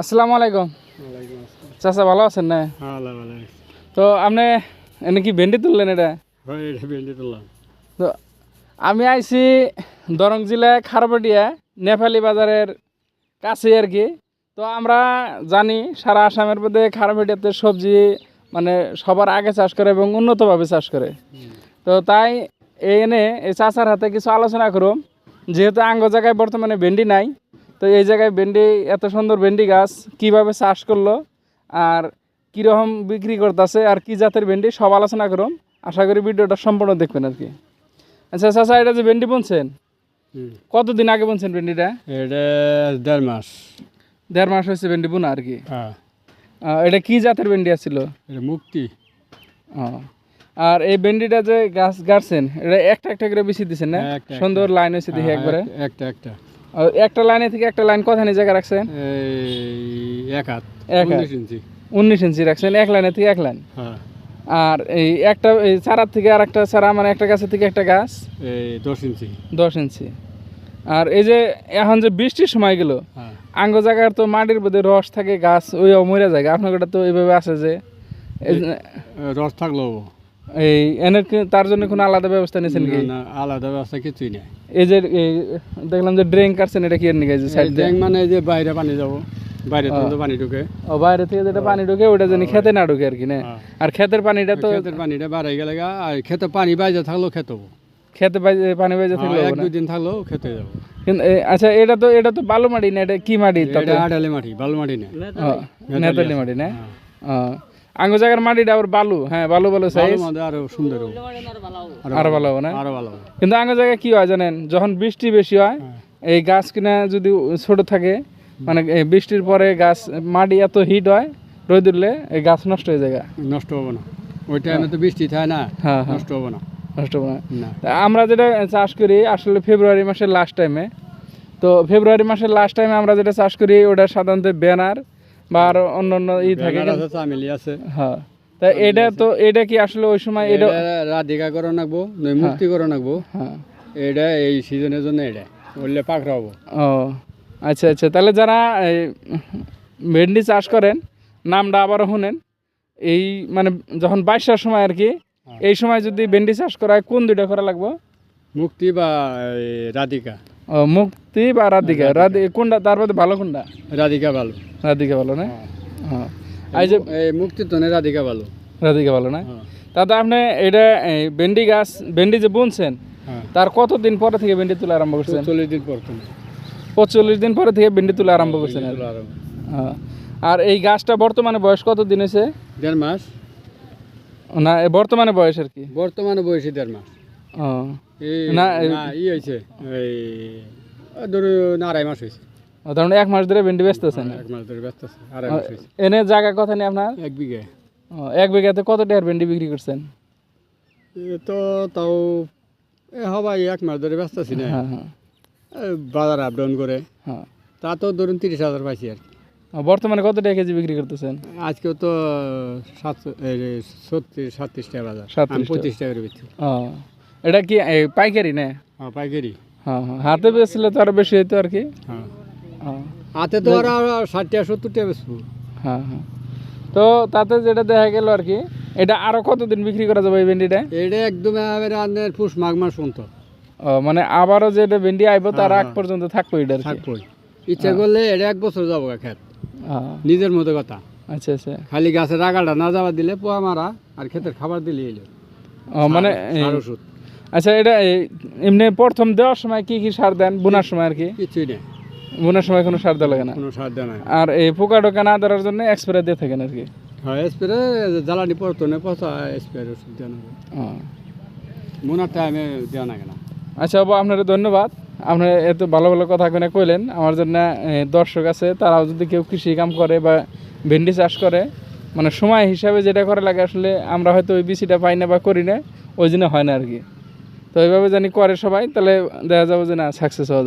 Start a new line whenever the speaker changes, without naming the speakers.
আসসালামু আলাইকুম। চাচা ভালো আছেন না?
ভালো
তো আপনি এনে কি ভেন্ডি তুললেন এটা?
ভেন্ডি তুললাম।
তো আমি আইছি দরং জেলায় খারবাটিয়া নেপালি বাজারের কাছে আর কি। তো আমরা জানি সারা আসামের মধ্যে খারবাটিয়াতে সবজি মানে সবার আগে চাষ করে এবং উন্নতভাবে চাষ করে। তো তাই এনে এই চাষার হাতে কিছু আলোচনা করুম। যেহেতু আঙ্গ জায়গায় বর্তমানে ভেন্ডি নাই তো এই জায়গায় ভেন্ডি এত সুন্দর ভেন্ডি গাছ কীভাবে চাষ করল আর কীরকম বিক্রি করতেছে আর কি জাতের ভেন্ডি সব আলোচনা করুম আশা করি ভিডিওটা সম্পূর্ণ দেখবেন আর কি। আচ্ছা চাচা এটা যে ভেন্ডি বুনছেন কতদিন আগে বুনছেন ভেন্ডিটা?
এটা দেড় মাস।
দেড় মাস হয়েছে ভেন্ডি বুনা আর কি।
হ্যাঁ।
এটা কি জাতের ভেন্ডি আছিল?
এটা মুক্তি।
আর এই ভেন্ডিটা যে গাছ গাড়ছেন এটা একটা একটা করে বেশি দিচ্ছেন না?
হ্যাঁ।
সুন্দর লাইন হয়েছে দেখি
হ্যাঁ,
একবারে।
একটা একটা।
একটা লাইনে থেকে একটা লাইন কথা জায়গা রাখছেন?
এক হাত
এক হাত।
উনিশ ইঞ্চি।
রাখছেন এক লাইনে থেকে এক লাইন।
হ্যাঁ।
আর এই একটা এই চারার থেকে আর একটা চারা মানে একটা গাছের থেকে একটা গাছ?
এই দশ ইঞ্চি।
দশ ইঞ্চি। আর এই যে এখন যে বৃষ্টির সময় গেল
হ্যাঁ।
আঙ্গ জায়গার তো মাটির মধ্যে রস থাকে গাছ ওই মরে যায়। আপনার তো এইভাবে আছে যে যে-
রস থাকল
এই এনের তার জন্য কোনো আলাদা ব্যবস্থা নিয়েছেন কি?
না আলাদা ব্যবস্থা কিছুই নেই।
এই যে দেখলাম যে ড্রেন কাটছেন এটা কি এর নিকে? যে সাইড দিয়ে?
মানে যে বাইরে পানি যাব বাইরে থেকে পানি ঢুকে।
ও বাইরে থেকে যেটা পানি ঢুকে ওটা জানি খেতে না ঢুকে আর কি না। আর ক্ষেতের পানিটা তো
ক্ষেতের পানিটা বাড়াই গেলে আর খেতে পানি বাইরে থাকলেও খেতে
খেতে বাইজে- পানি বাইজে থাকলে
এক দুই দিন থাকলেও খেতে যাব
কিন্তু আচ্ছা এটা তো এটা তো বালু মাটি না এটা কি মাটি
এটা আড়ালে মাটি বালু মাটি না
নেতালি মাটি না? আঙ্গ জায়গার মাটিটা আবার বালু। হ্যাঁ বালু বালু সাইজ
আরও সুন্দর
আরও ভালো হবে না?
আরও ভালো
কিন্তু আঙ্গ জায়গায় কি হয় জানেন যখন বৃষ্টি বেশি হয়
হ্যাঁ।
এই গাছ কিনা যদি ছোট থাকে মানে বৃষ্টির পরে গাছ মাটি এত হিট হয় রোদ উঠলে এই গাছ নষ্ট হয়ে যায়
নষ্ট হব না। ওই টাইমে তো বৃষ্টি থাকে না
হ্যাঁ হ্যাঁ।
নষ্ট হব না।
নষ্ট হবে না। আমরা যেটা চাষ করি আসলে ফেব্রুয়ারি মাসের লাস্ট টাইমে তো ফেব্রুয়ারি মাসের লাস্ট টাইমে আমরা যেটা চাষ করি ওটা সাধারণত ব্যানার বা আরও অন্য অন্য ই থাকে
চামেলি আছে।
হ্যাঁ। তা এটা তো এটা কি আসলে ওই সময় এটা
রাধিকা করো নাকবো নই মুক্তি করো নাকবো
হ্যাঁ।
এটা এই সিজনের জন্য এটা। বললে পাকড়া হব।
ও আচ্ছা আচ্ছা। তাহলে যারা ভেন্ডি চাষ করেন নামটা আবারও শুনেন। এই মানে যখন বাইশার সময় আর কি এই সময় যদি ভেন্ডি চাষ করা হয় কোন দুইটা করা লাগবে?
মুক্তি বা রাধিকা।
ও মুক্তি বা রাধিকা? রাধি কোনটা? তার মধ্যে ভালো কোনটা?
রাধিকা ভালো।
রাধিকা ভালো না? হ্যাঁ। এই যে
মুক্তি তো নেই রাধিকা ভালো।
রাধিকা ভালো না?
হ্যাঁ।
তাতে আপনি এটা ভেন্ডি গাছ ভেন্ডি যে বুনছেন
হ্যাঁ।
তার কতদিন পরে থেকে ভেন্ডি তোলা আরম্ভ করছেন?
চল্লিশ দিন পর
পঁচল্লিশ দিন পরে থেকে ভেন্ডি তোলা আরম্ভ করছেন আর। হ্যাঁ। এই গাছটা বর্তমানে বয়স কত দিন হয়েছে?
দেড় মাস।
না বর্তমানে বয়স আর কি।
বর্তমানে বয়সী দেড় মাস।
ও। না,
না ই হয়েছে এই ধরো আড়াই মাস হয়েছে
ধরুন এক মাস ধরে ভেন্ডি ব্যস্ত আছেন?
এক মাস ধরে ব্যস্ত আছে আড়াই মাস হয়েছে
এনে জায়গা কথা নেই আপনার?
এক বিঘে।
এক বিঘাতে কত টাকার ভেন্ডি বিক্রি করছেন?
তো তাও এ হবাই এক মাস ধরে ব্যস্ত আছি না।
হ্যাঁ হ্যাঁ।
বাজার আপ ডাউন করে।
হ্যাঁ।
তা তো ধরুন তিরিশ হাজার পাইছি আর
বর্তমানে কত টাকা কেজি বিক্রি করতেছেন?
আজকেও তো সাতশো ছত্রিশ সাতত্রিশ টাকা বাজার।
37
আমি
টাকা।
পঁচিশ টাকা করে বেচছি
ও এটা কি এই পাইকারি না?
হ্যাঁ পাইকারি।
হ্যাঁ হ্যাঁ। হাতে বেচলে তো আরও বেশি হইতো আর কি?
হ্যাঁ।
ও,
হাতে তো আর ষাট টাকা সত্তর টাকা বেচবো।
হ্যাঁ হ্যাঁ। তো তাতে যেটা দেখা গেল আর কি এটা আরও কতদিন বিক্রি করা যাবে এই ভেন্ডিটা?
এটা একদম আনের পুষ মাঘ মাস পর্যন্ত।
মানে আবারও যেটা ভেন্ডি আইবো তার
হ্যাঁ,
আগ পর্যন্ত থাকব এটা আর কি?
থাকবই। ইচ্ছা করলে এটা এক বছর যাব খেত
হ্যাঁ,
নিজের মতো কথা।
আচ্ছা আচ্ছা।
খালি গাছের আগালটা না যাওয়া দিলে পোয়া মারা আর ক্ষেতের খাবার দিলে এলো।
মানে
ওষুধ।
আচ্ছা এটা এমনি প্রথম দেওয়ার সময় কি কি সার দেন? বোনার সময় আর কি?
কিছুই নেই।
বোনার সময় কোনো সার দেওয়া লাগে না?
কোনো সার দেওয়া না
আর এই পোকা টোকা না ধরার জন্য এক্সপ্রে দিয়ে থাকেন আর কি?
হয় স্প্রে জ্বালানি পড়তো না পচা স্প্রে ওষুধ দেওয়া না
ও।
মোনার টাইমে দেওয়া না। কেন
আচ্ছা বাবু আপনার ধন্যবাদ। আপনি এত ভালো ভালো কথা কিনে কইলেন। আমার জন্য দর্শক আছে তারাও যদি কেউ কৃষি কাম করে বা ভেন্ডি চাষ করে মানে সময় হিসাবে যেটা করা লাগে আসলে আমরা হয়তো ওই বিসিটা পাই না বা করি না ওই জন্য হয় না আর কি। তো এইভাবে জানি করে সবাই তাহলে দেখা যাবে যে না সাকসেস হওয়া।